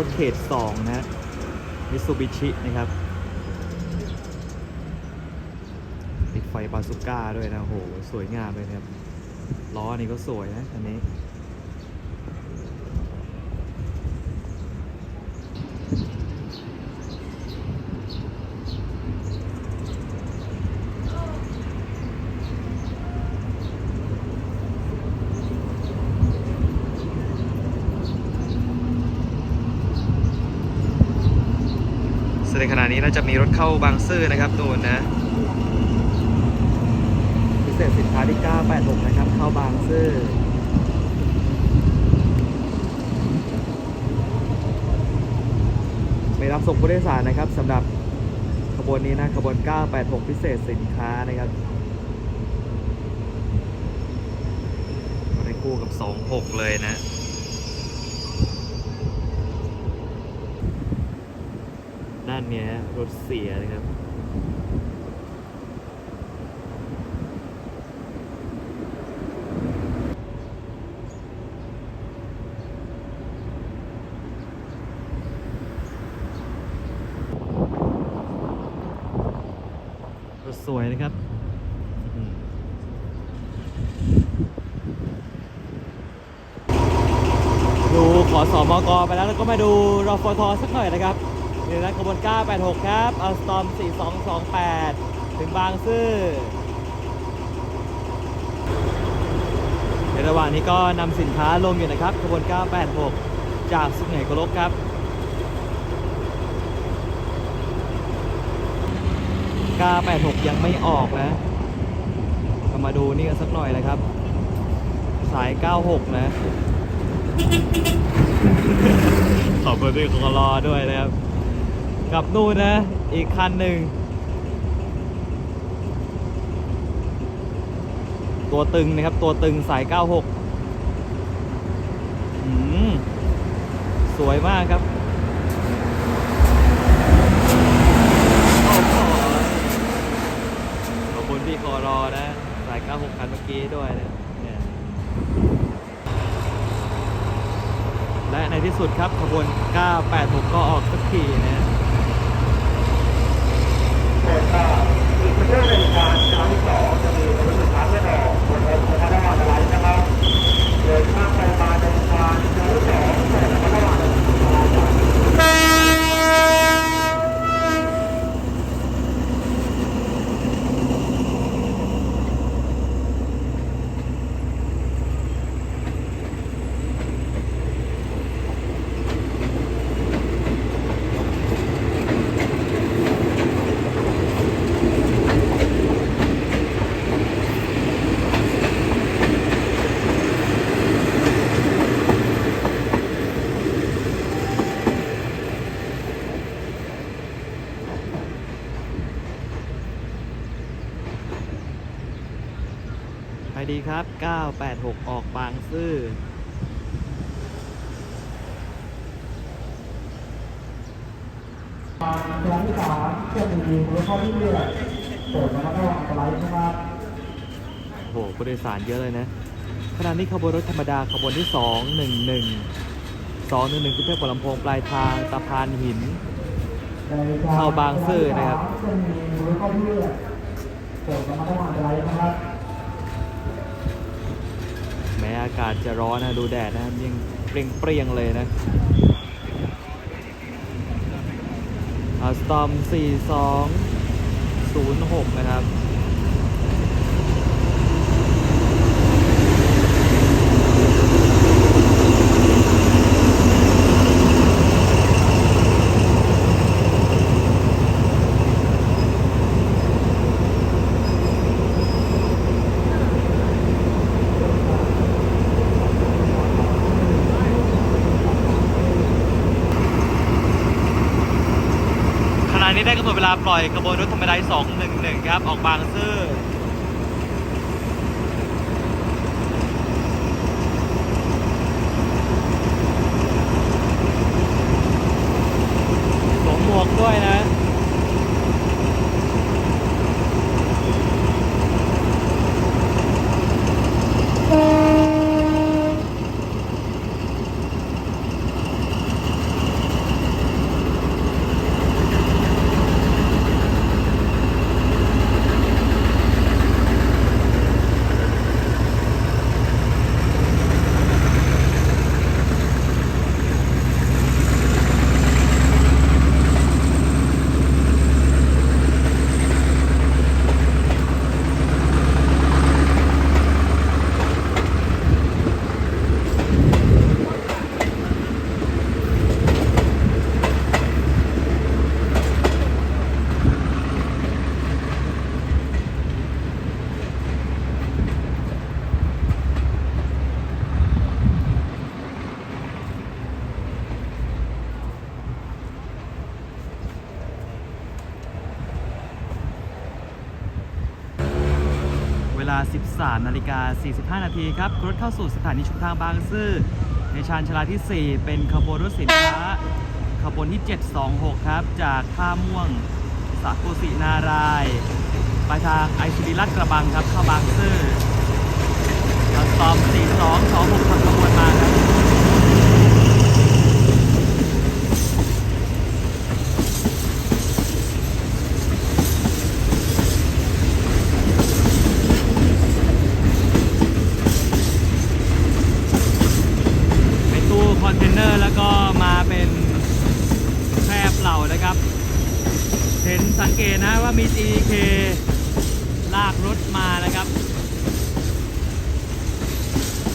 รถเขต 2 นะมิตซูบิชินะครับ ติดไฟบาซูก้าด้วยนะโห สวยงามเลยครับ ล้อนี่ก็สวยนะ อันนี้ ในขณะนี้เราจะมีรถเข้าบางซื่อนะครับตูนนะ พิเศษสินค้าที่ 986 นะครับ เข้าบางซื่อไม่รับส่งผู้โดยสารนะครับสำหรับขบวนนี้นะขบวน 986 พิเศษสินค้านะครับได้คู่กับ 26 เลยนะ ด้านเนี้ยรถเสียนะครับรถสวยนะครับดูขอสอมกไปแล้วแล้วก็มาดูรอฟทสักหน่อยนะครับ นี่นะขบวน 986 ครับอัลสตอม 4228 ถึงบางซื่อในระหว่างนี้ก็นำสินค้าลงอยู่นะครับขบวน 986 จากสุไหงโกลกครับ986 ยังไม่ออกนะเรามาดูนี่กันสักหน่อยนะครับ สาย 96 นะขอบคุณที่ขอรอด้วยนะครับ กับนู่นนะ อีกคันหนึ่ง ตัวตึงนะครับ ตัวตึงสาย 96อืมสวยมากครับขอบคุณพี่คอรอนะ สาย 96 คันเมื่อกี้ด้วยนะและในที่สุดครับขบวน 986 ก็ออกสักทีนะ เปิดค่ะอีกเรื่องในการครั้งที่สองจะมีรถสุดท้ายไม่ออกบนรถพนักงานอะไรนะครับเดินข้ามไปมาในการครั้งที่สองเปิดพนักงานอะไร ไปดี ครับ 986 ออกบางซื่อครั้งที่สามจะมีรถเข้าที่เรือเปิดพนักงานอะไรนะครับโอ้โหผู้โดยสารเยอะเลยนะขณะนี้ขบวนรถธรรมดาขบวนที่ 211 211คือเทพหัวลำโพงปลายทางตะพานหิน เข้าบางซื่อนะครับจะมีรถเข้าที่เรือเปิดพนักงานอะไรนะครับ แม้อาศจะร้อนนะ ดูแดดนะยังเปรียงเปรียงเลยนะอัสตอม 4206 นะครับ ขณะนี้ได้กำหนดเวลาปล่อยขบวนรถธรรมดา211 ครับ ออกบางซื่อสวมหมวกด้วยนะ ลา 13นาฬิกา45 นาทีครับรถเข้าสู่สถานีชุมทางบางซื่อในชานชาลาที่ 4 เป็นขบวนรถสินค้า ขบวนที่ 726 ครับ จากท่าม่วงสากุสินารายไปทางไอซีดีลัดกระบังครับเข้าบางซื่อตอม 4226ทางขบวนมาครับ เป็นตู้คอนเทนเนอร์แล้วก็มาเป็นแคบเหล่านะครับ เห็นสังเกตนะว่ามี GK ลากรถมานะครับ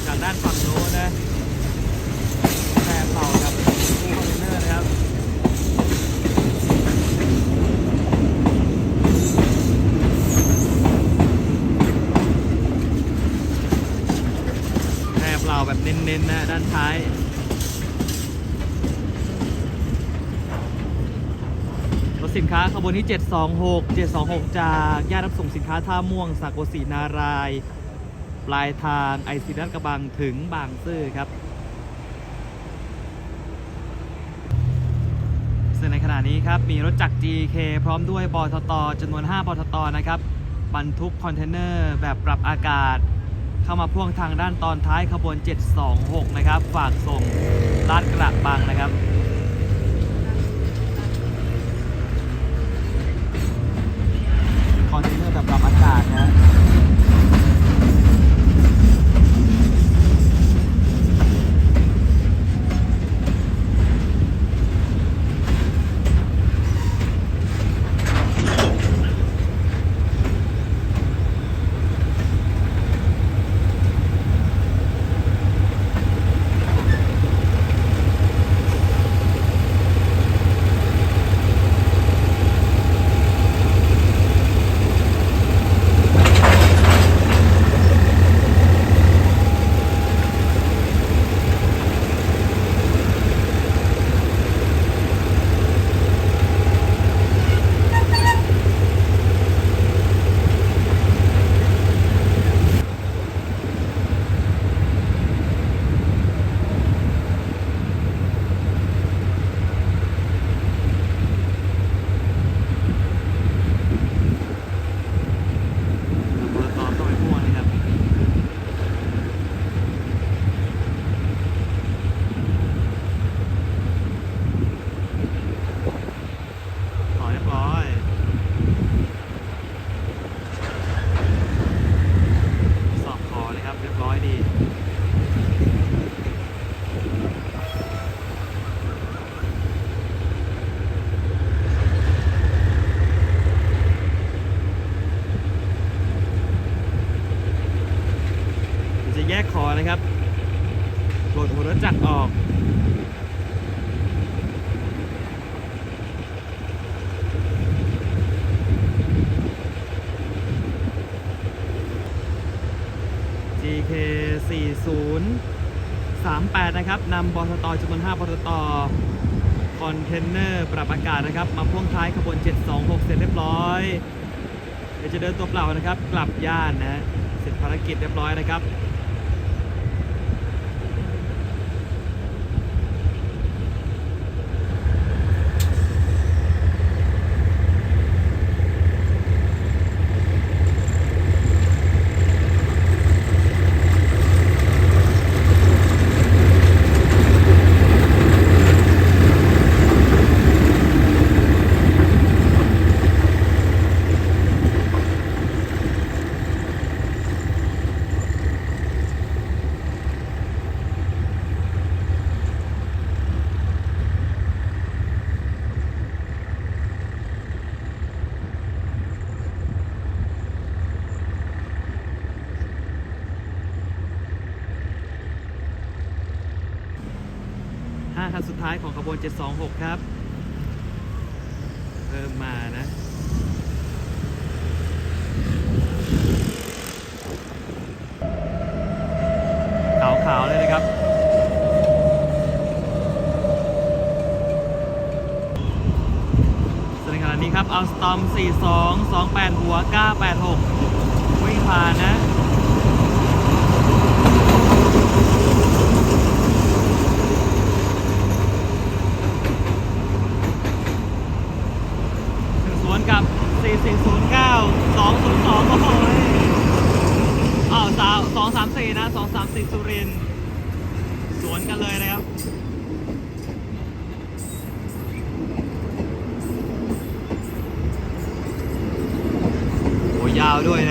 จากด้านฝั่งโน้นนะแคบเหล่าครับตู้คอนเทนเนอร์นะครับแคบเหล่าแบบเน้นๆนะด้านท้าย รถ สินค้าขบวนที่ 726 726 จากย่านรับส่งสินค้าท่าม่วงสากโกสีนาราย ปลายทางไอซีนัดกระบังถึงบางซื่อครับ ซึ่งในขณะนี้ครับ มีรถจักร GK พร้อมด้วยบทตจำนวน 5บทตนะครับ บรรทุกคอนเทนเนอร์แบบปรับอากาศ เข้ามาพ่วงทางด้านตอนท้ายขบวน 726 นะครับ ฝากส่งลาดกระบังนะครับากาศนะ บทตต้องไปพ่วงนะครับ ขอเรียบร้อย สอบขอเลยครับ เรียบร้อยดี จะแยกคอนะครับโหลดหัวรถจักรออก GK 4038 นะครับนำบทตจำนวน5บทตคอนเทนเนอร์ปรับอากาศนะครับ มาพ่วงท้ายขบวน 726 เสร็จเรียบร้อยเดี๋ยวจะเดินตัวเปล่านะครับ กลับย่านนะเสร็จภารกิจเรียบร้อยนะครับ คันสุดท้ายของขบวน 726 ครับ เริ่มมานะขาวๆเลยนะครับส่วนในขณะนี้ครับเอาสตอม 42 28 หัว 986 วิ่งผ่านนะ สองศูนย์สองโอ้ยอ้าวสาวสองสามสี่นะสองสามสี่สุรินสวนกันเลยนะครับโอ้ยาวด้วย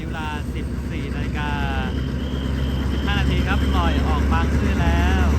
นี้เวลา 14นาฬิกา15 นาทีครับพี่อยออกบางซื่อแล้ว